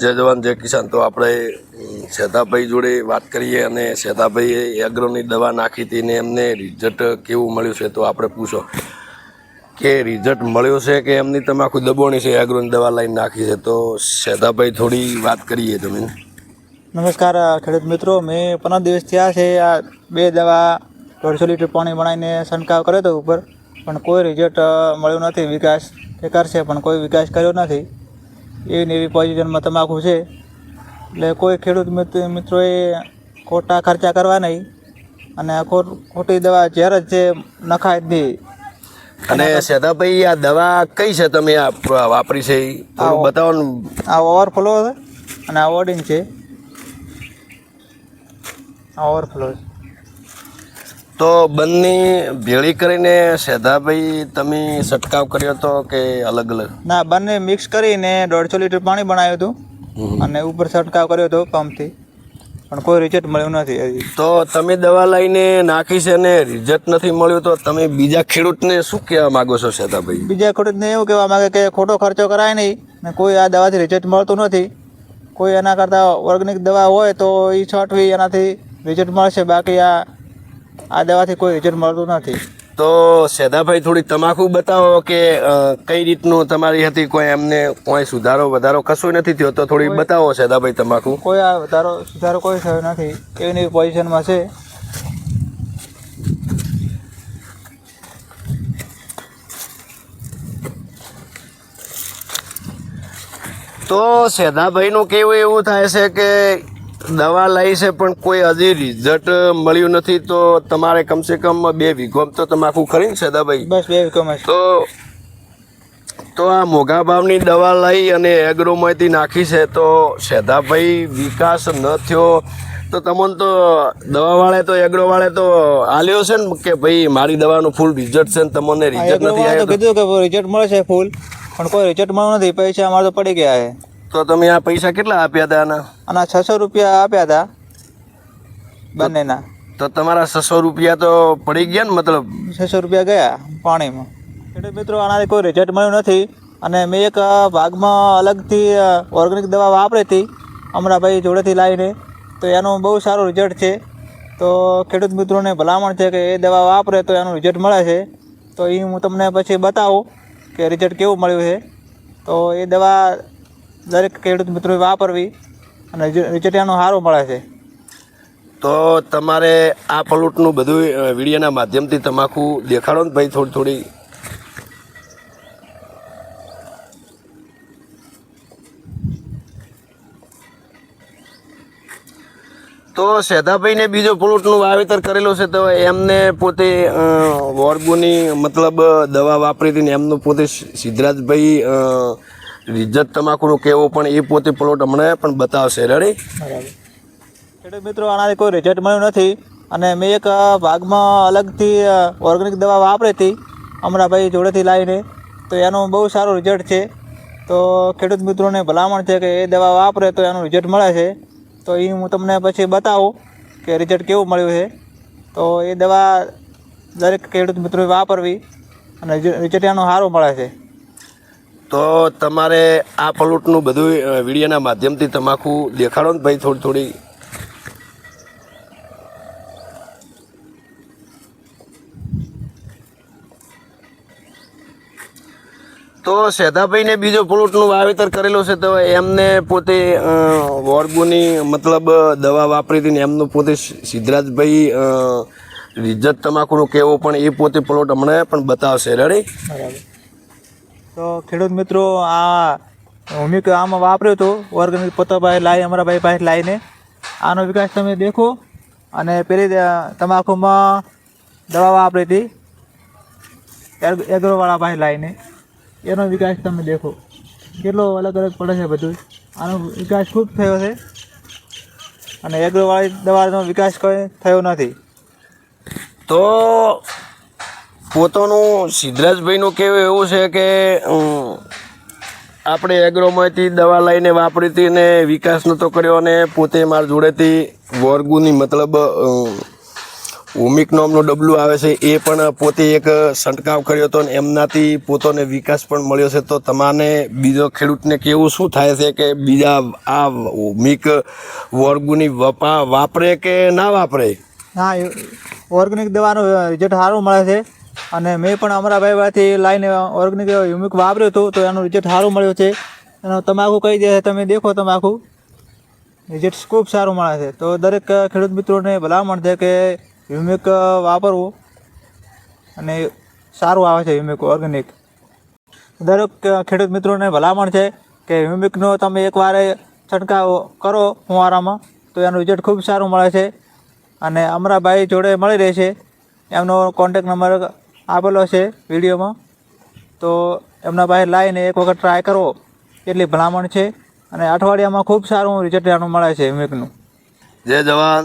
જય જવાન, જય કિસાન. તો આપણે શેતાભાઈ જોડે વાત કરીએ અને શેતાભાઈએ એગ્રોની દવા નાખી હતી ને એમને રિઝલ્ટ કેવું મળ્યું છે તો આપણે પૂછો કે રિઝલ્ટ મળ્યું છે કે એમની તમાકુ દબોણી છે એગ્રોની દવા લાઈન નાખી છે? તો શેતાભાઈ થોડી વાત કરીએ તમે. નમસ્કાર ખેડૂત મિત્રો. મેં પંદર દિવસ થયા છે, આ બે દવા દોઢસો લીટર પાણી બનાવીને છંટકાવ કર્યો હતો ઉપર. પણ કોઈ રિઝલ્ટ મળ્યું નથી. વિકાસ કે કરશે, પણ કોઈ વિકાસ કર્યો નથી. એવી ને એવી પોઝિશનમાં તમાકુ છે. એટલે કોઈ ખેડૂત મિત્ર- મિત્રોએ ખોટા ખર્ચા કરવા નહીં અને ખોટી દવા ઝેર જ છે નખાય જ નહીં. અને શેતાભાઈ આ દવા કઈ છે તમે આ વાપરી છે? બતાવો આ ઓવરફ્લો છે અને આ ઓડિંગ છે. આ ઓવરફ્લો છે. તો બંને ભેળી કરીને સેધાભાઈ તમે છંટકાવ કર્યો હતો કે અલગ અલગ? ના બંને મિક્સ કરીને દોઢસો લીટર પાણી બનાવ્યું હતું. અને ઉપર છંટકાવ કર્યો હતો પંપથી પણ કોઈ રિઝલ્ટ મળ્યું નથી તો તમે દવા લઈને નાખી છે ને રિઝલ્ટ નથી મળ્યું તો તમે બીજા ખેડૂતને શું કહેવા માગો છો સેધાભાઈ? બીજા ખેડૂતને એવું કહેવા માંગે કે ખોટો ખર્ચો કરાય નહીં ને કોઈ આ દવાથી રિઝલ્ટ મળતું નથી. કોઈ એના કરતાં ઓર્ગેનિક દવા હોય તો એ છાંટવી એનાથી રિઝલ્ટ મળશે. બાકી આ આ દવાથી કોઈ રિઝલ્ટ મળતું નથી. તો સેદાભાઈ થોડી તમાકુ બતાવો કે કઈ રીતનું તમારી હતી કોઈ એમને કોઈ સુધારો વધારો કશું નથી થયો? તો થોડી બતાવો સેદાભાઈ તમાકુ. કોઈ આ વધારો સુધારો કોઈ થયો નથી. એની પોઝિશનમાં છે. તો સેદાભાઈનું કેવું એવું થાય છે કે દવા લઈ છે પણ કોઈ હજી રિઝલ્ટ મળ્યું નથી તો તમારે કમસે કમ બે વીઘો તો તમાકુ ખરી ને શેતાભાઈ બસ બે વીઘોમાં તો તો આ મોઘા ભાવની દવા લઈ અને એગ્રોમાંથી નાખી છે તો શેધાભાઈ વિકાસ ન થયો. તો તમને તો દવાવાળે તો એગ્રોવાળે તો આલ્યો છે ને કે ભાઈ મારી દવાનું ફૂલ રિઝલ્ટ છે ને તમને રિઝલ્ટ નથી આવ્યો કીધું કે રિઝલ્ટ મળશે ફૂલ પણ કોઈ રિઝલ્ટ મળ્યો નથી પૈસા અમારે તો પડી ગયા છે. તો તમે આ પૈસા કેટલા આપ્યા હતા આના? અને છસો રૂપિયા આપ્યા હતા બંનેના. તો તમારા છસો રૂપિયા તો પડી ગયા ને મતલબ? છસો રૂપિયા ગયા પાણીમાં. એટલે મિત્રો આનાથી કોઈ રિઝલ્ટ મળ્યું નથી. અને મેં એક ભાગમાં અલગથી ઓર્ગેનિક દવા વાપરી હતી હમણાં ભાઈ જોડેથી લાવીને. તો એનું બહુ સારું રિઝલ્ટ છે. તો ખેડૂત મિત્રોને ભલામણ છે કે એ દવા વાપરે તો એનું રિઝલ્ટ મળે છે. તો એ હું તમને પછી બતાવું કે રિઝલ્ટ કેવું મળ્યું છે. તો એ દવા દરેક ખેડૂત મિત્રોએ વાપરવી અને રિઝલ્ટ સારો મળે છે. તો તમારે આ પલૂટનું બધું વિડીયોના માધ્યમથી તમાકુ દેખાડો ને ભાઈ થોડી થોડી. તો સેધાભાઈને બીજો પ્લોટનું વાવેતર કરેલું છે, તો એમને પોતે વોર્ગોની મતલબ દવા વાપરી હતી ને એમનું પોતે સિદ્ધરાજભાઈ રિઝલ્ટ તમાકુનું કહેવું પણ એ પોતે પ્લોટ હમણાં પણ બતાવશે. રેડી બરાબર. ખેડૂત મિત્રો, આનાથી કોઈ રિઝલ્ટ મળ્યું નથી. અને મેં એક ભાગમાં અલગથી ઓર્ગેનિક દવા વાપરી હતી. અમરાભાઈ ભાઈ જોડેથી લાવીને. તો એનું બહુ સારું રિઝલ્ટ છે. તો ખેડૂત મિત્રોને ભલામણ છે કે એ દવા વાપરે તો એનું રિઝલ્ટ મળે છે. તો એ હું તમને પછી બતાવું કે રિઝલ્ટ કેવું મળ્યું છે. તો એ દવા દરેક ખેડૂત મિત્રોએ વાપરવી અને રિઝલ્ટ એનું સારું મળે છે. તો તમારે આ પલોટનું બધું વિડીયોના માધ્યમથી તમાકુ દેખાડો ને ભાઈ થોડી થોડી. તો સેધાભાઈને બીજો પ્લોટનું વાવેતર કરેલું છે, તો એમને પોતે વોર્ગુની મતલબ દવા વાપરી હતી ને એમનું પોતે સિદ્ધરાજભાઈ રિઝલ્ટ તમાકુનું કહેવું પણ એ પોતે પ્લોટ હમણાં પણ બતાવશે. રેડી બરાબર. તો ખેડૂત મિત્રો, આ હું આમાં વાપર્યું હતો ઓર્ગેનિક પોતાભાઈ લાવી અમારા ભાઈ પાસે લાવીને આનો વિકાસ તમે દેખો અને પેલી તમાકુમાં દવા વાપરી હતી. એગ્રોવાળા પાસે લાવીને એનો વિકાસ તમે દેખો. કેટલો અલગ અલગ પડે છે બધું. આનો વિકાસ ખૂબ થયો છે. અને એગ્રોવાળી દવાનો વિકાસ કોઈ થયો નથી. તો પોતાનું સિદ્ધરાજભાઈનું કહેવું એવું છે કે આપણે એગ્રોમાંથી દવા લઈને વાપરી હતી ને વિકાસ નહોતો કર્યો અને પોતે મારા જોડેથી વોર્ગુની મતલબ ઓમિક નામનું ડબલું આવે છે, એ પણ પોતે એક છંટકાવ કર્યો હતો અને એમનાથી પોતાને વિકાસ પણ મળ્યો છે. તો તમારે બીજો ખેડૂતને કેવું શું થાય છે કે બીજા આ ઓમિક વર્ગુની વપા વાપરે કે ના વાપરે? હા ઓર્ગેનિક દવાનો રિઝલ્ટ સારું મળે છે. અને મેં પણ અમારા ભાઈ ભાઈથી લાઈને ઓર્ગેનિક યુમિક વાપર્યું હતું, તો એનું રિઝલ્ટ સારું મળ્યું છે. એનો તમાકુ કહી દે, તમે દેખો તમાકુ રિઝલ્ટ ખૂબ સારું મળે છે. તો દરેક ખેડૂત મિત્રોને ભલામણ છે કે યુમિક વાપરવું અને સારું આવે છે યુમિક ઓર્ગેનિક. દરેક ખેડૂત મિત્રોને ભલામણ છે કે યુમિકનો તમે એકવાર છંટકાવ કરો ફુવારામાં, તો એનું રિઝલ્ટ ખૂબ સારું મળે છે. અને અમરાભાઈ જોડે મળી રહેશે એમનો કોન્ટેક નંબર આપેલો છે વિડીયોમાં. તો એમના પાસે લાવીને એક વખત ટ્રાય કરો. એટલી ભલામણ છે અને અઠવાડિયામાં ખૂબ સારું રિઝલ્ટ એનું મળે છે મિકનું જય જવાન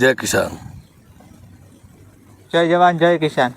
જય કિસાન. જય જવાન જય કિસાન.